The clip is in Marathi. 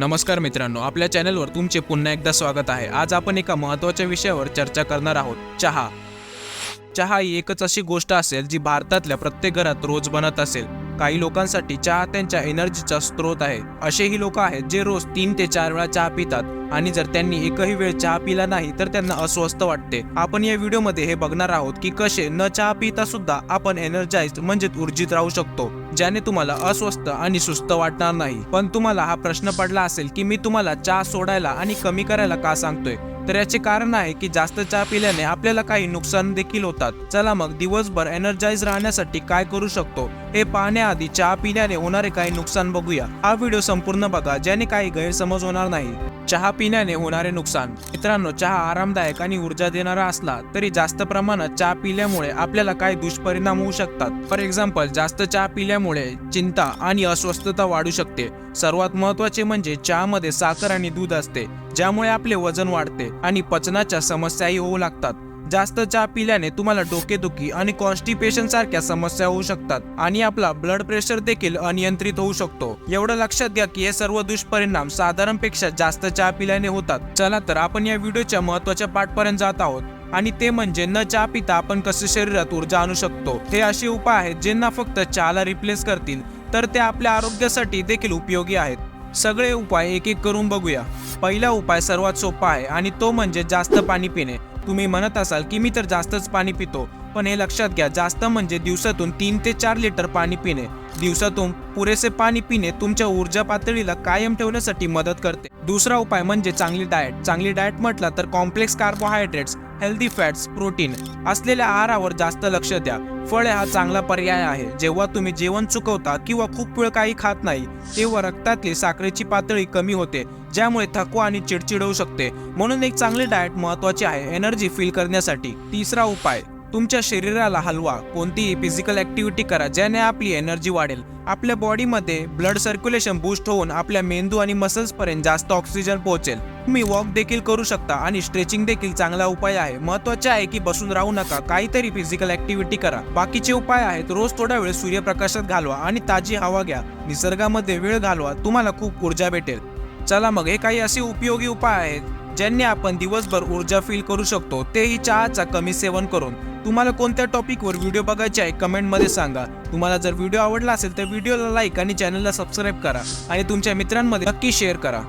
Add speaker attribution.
Speaker 1: नमस्कार मित्रांनो आपल्या चॅनलवर तुमचे पुन्हा एकदा स्वागत आहे. आज आपण एका महत्त्वाच्या विषयावर चर्चा करणार आहोत चहा. चहा ही एकच अशी गोष्ट असेल जी भारतातल्या प्रत्येक घरात रोज बनत असेल. काही लोकांसाठी चहा त्यांच्या एनर्जीचा स्रोत आहे. असेही लोक आहेत जे रोज तीन ते चार वेळा चहा पितात. आणि जर त्यांनी एकही वेळ चहा पिला नाही तर त्यांना अस्वस्थ वाटते. आपण या व्हिडिओमध्ये हे बघणार आहोत की कसे न चहा पिता सुद्धा आपण एनर्जाइज म्हणजेच ऊर्जित राहू शकतो ज्याने तुम्हाला अस्वस्थ आणि सुस्त वाटणार नाही. पण तुम्हाला हा प्रश्न पडला असेल की मी तुम्हाला चहा सोडायला आणि कमी करायला का सांगतोय? तर याचे कारण आहे की जास्त चहा पिल्याने आपल्याला काही नुकसान देखील होतात. चला मग दिवसभर एनर्जाइज राहण्यासाठी काय करू शकतो? हे पाहण्याआधी चहा पिण्याने होणारे काही नुकसान बघूया. हा व्हिडिओ संपूर्ण बघा ज्याने काही गैरसमज होणार नाही. चहा पिण्याने होणारे नुकसान. मित्रांनो चहा आरामदायक आणि ऊर्जा देणारा असला तरी जास्त प्रमाणात चहा पिल्यामुळे आपल्याला काही दुष्परिणाम होऊ शकतात. फॉर एक्झाम्पल जास्त चहा पिल्यामुळे चिंता आणि अस्वस्थता वाढू शकते. सर्वात महत्त्वाचे म्हणजे चहामध्ये साखर आणि दूध असते. ज्यामुळे आपले वजन वाढते आणि पचनाच्या समस्याही होऊ लागतात. जास्त चहा पिल्याने तुम्हाला डोकेदुखी आणि कॉन्स्टिपेशन सारख्या समस्या होऊ शकतात आणि आपला ब्लड प्रेशर देखील अनियंत्रित होऊ शकतो. एवढं लक्षात घ्या की हे सर्व दुष्परिणाम साधारणपेक्षा जास्त चहा पिल्याने होतात. चला तर आपण या व्हिडिओच्या महत्त्वाच्या पाठपर्यंत जात आहोत आणि ते म्हणजे न चहा पिता आपण कसे शरीरात ऊर्जा आणू शकतो? हे असे उपाय आहेत ज्यांना फक्त चहाला रिप्लेस करतील तर ते आपल्या आरोग्यासाठी देखील उपयोगी आहेत. सगळे उपाय एक एक करून बघूया. पहिला उपाय सर्वात सोपा आहे आणि तो म्हणजे जास्त पाणी पिणे. तुम्ही म्हणत असाल की मी तर जास्तच पाणी पितो. पण हे लक्षात घ्या जास्त म्हणजे दिवसातून तीन ते चार लिटर पाणी पिणे. दिवसातून पुरेसे पाणी पिणे तुमच्या ऊर्जा पातळीला कायम ठेवण्यासाठी मदत करते. दुसरा उपाय म्हणजे चांगली डाएट. चांगली डाएट म्हटलं तर complex carbohydrates healthy fats protein असलेल्या आहारावर जास्त लक्ष द्या. फळे हा चांगला पर्याय आहे. जेव्हा तुम्ही जेवण चुकवता किंवा खूप वेळ काही खात नाही तेव्हा रक्तातली साखरेची पातळी कमी होते ज्यामुळे थकवा आणि चिडचिड होऊ शकते. म्हणून एक चांगली डाएट महत्वाची आहे एनर्जी फील करण्यासाठी. तिसरा उपाय तुमच्या शरीराला हलवा कोणतीही फिजिकल ॲक्टिव्हिटी करा ज्याने आपली एनर्जी वाढेल. आपल्या बॉडीमध्ये ब्लड सर्क्युलेशन बूस्ट होऊन आपल्या मेंदू आणि मसल्सपर्यंत जास्त ऑक्सिजन पोहोचेल. तुम्ही वॉक देखील करू शकता आणि स्ट्रेचिंग देखील चांगला उपाय आहे. महत्त्वाचे आहे की बसून राहू नका काहीतरी फिजिकल ऍक्टिव्हिटी करा. बाकीचे उपाय आहेत रोज थोडा वेळ सूर्यप्रकाशात घालवा आणि ताजी हवा घ्या. निसर्गामध्ये वेळ घालवा तुम्हाला खूप ऊर्जा भेटेल. चला मग हे काही असे उपयोगी उपाय आहेत ज्यांनी आपण दिवसभर ऊर्जा फील करू शकतो. तेही चहाचा कमी सेवन करून. तुम्हाला कोणत्या टॉपिकवर व्हिडिओ बघायचे आहे कमेंटमध्ये सांगा. तुम्हाला जर व्हिडिओ आवडला असेल तर व्हिडिओला लाईक आणि चॅनलला सबस्क्राईब करा. आणि तुमच्या मित्रांमध्ये नक्की शेअर करा.